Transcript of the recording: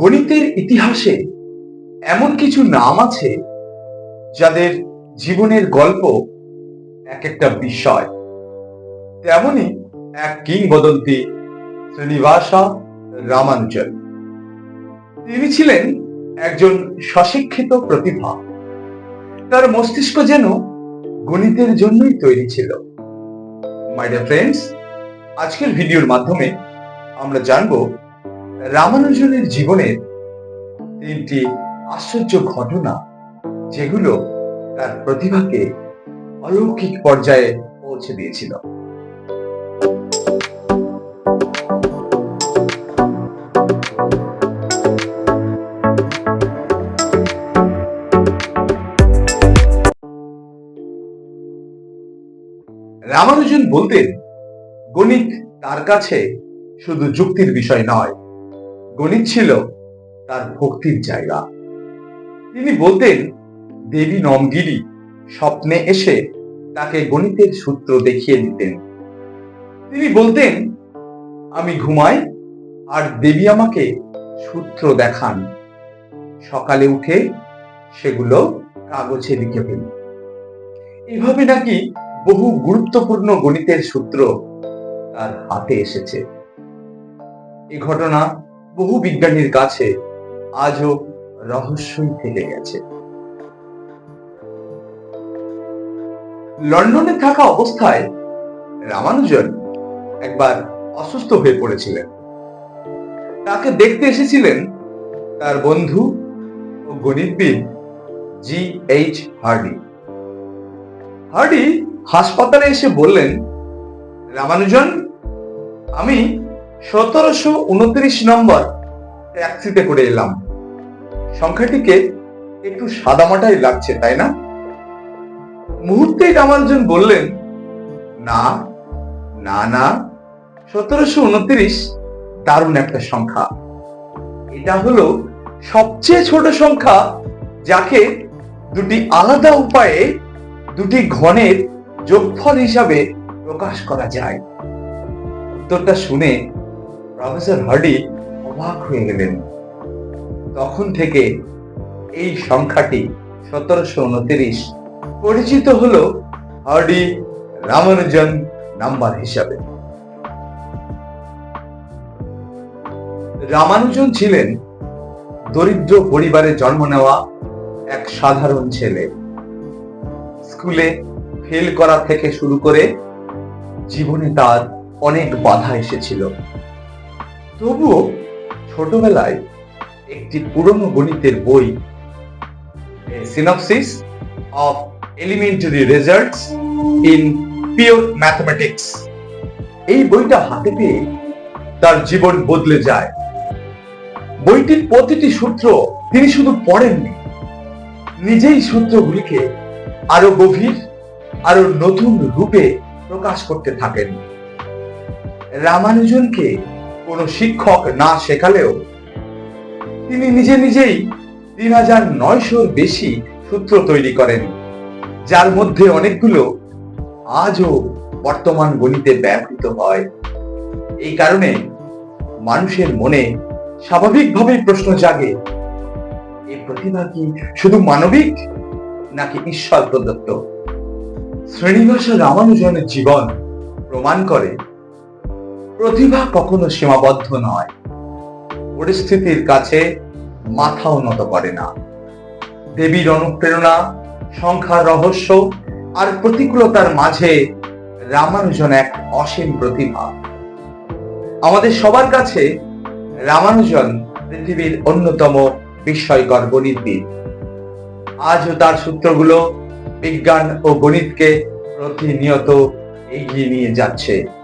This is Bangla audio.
গণিতের ইতিহাসে এমন কিছু নাম আছে যাদের জীবনের গল্প এক একটা বিষয়। তেমনি এক কিংবদন্তি শ্রীনিবাসা রামানুজন তিনি ছিলেন একজন স্বশিক্ষিত প্রতিভা। তার মস্তিষ্ক যেন গণিতের জন্যই তৈরি ছিল। মাই ডিয়ার ফ্রেন্ডস আজকের ভিডিওর মাধ্যমে আমরা জানব রামানুজনের জীবনের তিনটি আশ্চর্য ঘটনা, যেগুলো তার প্রতিভাকে অলৌকিক পর্যায়ে পৌঁছে দিয়েছিল। রামানুজন বলতেন, গণিত তার কাছে শুধু যুক্তির বিষয় নয় গণিত ছিল তার ভক্তির জায়গা। তিনি বলতেন, দেবী নমগিরি স্বপ্নে এসে তাকে গণিতের সূত্র দেখিয়ে দিতেন। তিনি বলতেন, আমি ঘুমাই আর দেবী আমাকে সূত্র দেখান। সকালে উঠে সেগুলো কাগজে লিখে ফেলি। এভাবে নাকি বহু গুরুত্বপূর্ণ গণিতের সূত্র তার হাতে এসেছে। এ ঘটনা বহু বিজ্ঞানীর কাছে আজও রহস্যই থেকে গেছে। লন্ডনে থাকা অবস্থায় রামানুজন একবার অসুস্থ হয়ে পড়েছিলেন। তাকে দেখতে এসেছিলেন তার বন্ধু ও গণিতবিদ জি এইচ হার্ডি। হার্ডি হাসপাতালে এসে বললেন, রামানুজন, আমি সতেরোশো উনত্রিশ নম্বর ট্যাক্সিতে করে এলাম। সংখ্যাটিকে একটু সাদামাটাই লাগছে, তাই না? মুহূর্তেই রামানুজন বললেন, না না না, সতেরোশো উনত্রিশ দারুণ একটা সংখ্যা। এটা হলো সবচেয়ে ছোট সংখ্যা যাকে দুটি আলাদা উপায়ে দুটি ঘনের যোগফল হিসাবে প্রকাশ করা যায়। উত্তরটা শুনে প্রফেসর হার্ডি অবাক হয়ে গেলেন। তখন থেকে এই সংখ্যাটি সতেরোশো উনত্রিশ। পরিচিত হলো হার্ডি রামানুজন নাম্বার হিসাবে। রামানুজন ছিলেন দরিদ্র পরিবারে জন্ম নেওয়া এক সাধারণ ছেলে। স্কুলে ফেল করা থেকে শুরু করে জীবনে তার অনেক বাধা এসেছিল। তবুও ছোটবেলায় একটি পুরনো গণিতের বই synopsis of elementary results in pure mathematics এই বইটা হাতে পেয়ে তার জীবন বদলে যায়। বইটির প্রতিটি সূত্র তিনি শুধু পড়েননি, নিজেই সূত্রগুলিকে আরও গভীর, আরও নতুন রূপে প্রকাশ করতে থাকেন। রামানুজনকে কোনো শিক্ষক না শেখালেও তিনি নিজে নিজেই তিন হাজার নয়শোর বেশি সূত্র তৈরি করেন, যার মধ্যে অনেকগুলো আজও বর্তমান গণিতে ব্যবহৃত হয়। এই কারণে মানুষের মনে স্বাভাবিকভাবেই প্রশ্ন জাগে, এই প্রতিভা কি শুধু মানবিক নাকি ঈশ্বর প্রদত্ত? শ্রেণীবাস রামানুজনের জীবন প্রমাণ করে প্রতিভা কখনো সীমাবদ্ধ নয়। পরিস্থিতির কাছে মাথা উন্নত করে না। দেবীর অনুপ্রেরণা, সংখ্যার রহস্য আর প্রতিকূলতার মাঝে রামানুজন এক অসীম প্রতিভা। আমাদের সবার কাছে রামানুজন পৃথিবীর অন্যতম বিস্ময়কর গণিতবিদ। আজও তার সূত্রগুলো বিজ্ঞান ও গণিতকে প্রতিনিয়ত এগিয়ে নিয়ে যাচ্ছে।